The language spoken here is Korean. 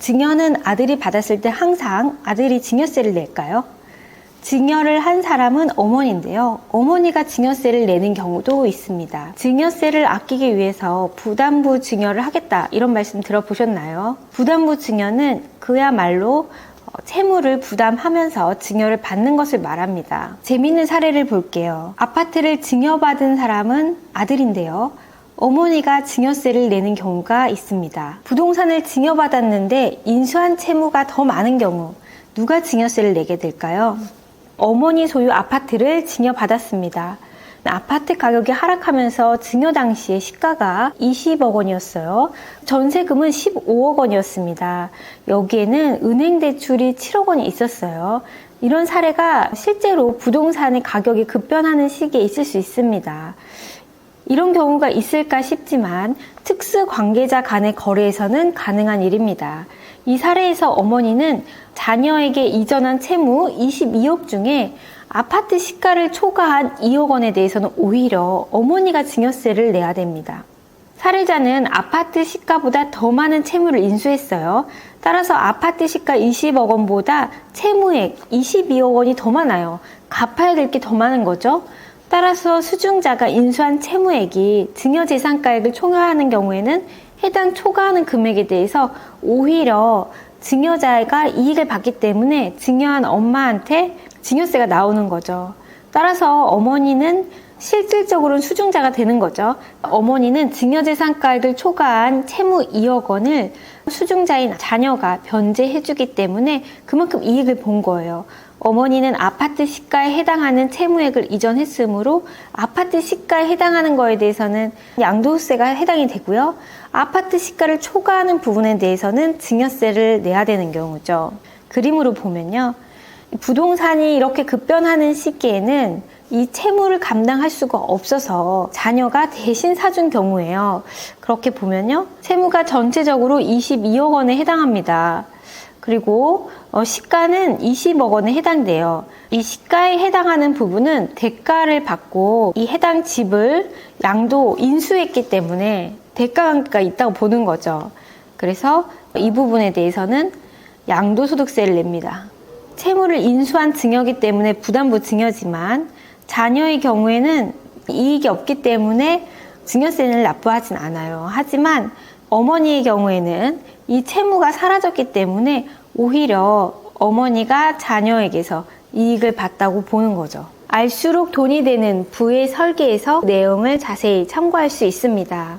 증여는 아들이 받았을 때 항상 아들이 증여세를 낼까요? 증여를 한 사람은 어머니인데요. 어머니가 증여세를 내는 경우도 있습니다. 증여세를 아끼기 위해서 부담부 증여를 하겠다 이런 말씀 들어보셨나요? 부담부 증여는 그야말로 어, 채무를 부담하면서 증여를 받는 것을 말합니다. 재미있는 사례를 볼게요. 아파트를 증여받은 사람은 아들인데요. 어머니가 증여세를 내는 경우가 있습니다. 부동산을 증여받았는데 인수한 채무가 더 많은 경우 누가 증여세를 내게 될까요? 어머니 소유 아파트를 증여받았습니다. 아파트 가격이 하락하면서 증여 당시에 시가가 20억 원이었어요. 전세금은 15억 원이었습니다. 여기에는 은행 대출이 7억 원이 있었어요. 이런 사례가 실제로 부동산의 가격이 급변하는 시기에 있을 수 있습니다. 이런 경우가 있을까 싶지만 특수 관계자 간의 거래에서는 가능한 일입니다. 이 사례에서 어머니는 자녀에게 이전한 채무 22억 중에 아파트 시가를 초과한 2억 원에 대해서는 오히려 어머니가 증여세를 내야 됩니다. 사례자는 아파트 시가보다 더 많은 채무를 인수했어요. 따라서 아파트 시가 20억 원보다 채무액 22억 원이 더 많아요. 갚아야 될 게 더 많은 거죠. 따라서 수중자가 인수한 채무액이 증여재산가액을 총합하는 경우에는 해당 초과하는 금액에 대해서 오히려 증여자가 이익을 받기 때문에 증여한 엄마한테 증여세가 나오는 거죠. 따라서 어머니는 실질적으로는 수중자가 되는 거죠. 어머니는 증여재산가액을 초과한 채무 2억 원을 수중자인 자녀가 변제해주기 때문에 그만큼 이익을 본 거예요. 어머니는 아파트 시가에 해당하는 채무액을 이전했으므로 아파트 시가에 해당하는 거에 대해서는 양도세가 해당이 되고요. 아파트 시가를 초과하는 부분에 대해서는 증여세를 내야 되는 경우죠. 그림으로 보면요. 부동산이 이렇게 급변하는 시기에는 이 채무를 감당할 수가 없어서 자녀가 대신 사준 경우에요. 그렇게 보면요. 채무가 전체적으로 22억 원에 해당합니다. 그리고 어, 시가는 20억 원에 해당돼요. 이 시가에 해당하는 부분은 대가를 받고 이 해당 집을 양도 인수했기 때문에 대가 관계가 있다고 보는 거죠. 그래서 이 부분에 대해서는 양도소득세를 냅니다. 채무를 인수한 증여기 때문에 부담부 증여지만 자녀의 경우에는 이익이 없기 때문에 증여세를 납부하진 않아요. 하지만 어머니의 경우에는 이 채무가 사라졌기 때문에 오히려 어머니가 자녀에게서 이익을 봤다고 보는 거죠. 알수록 돈이 되는 부의 설계에서 내용을 자세히 참고할 수 있습니다.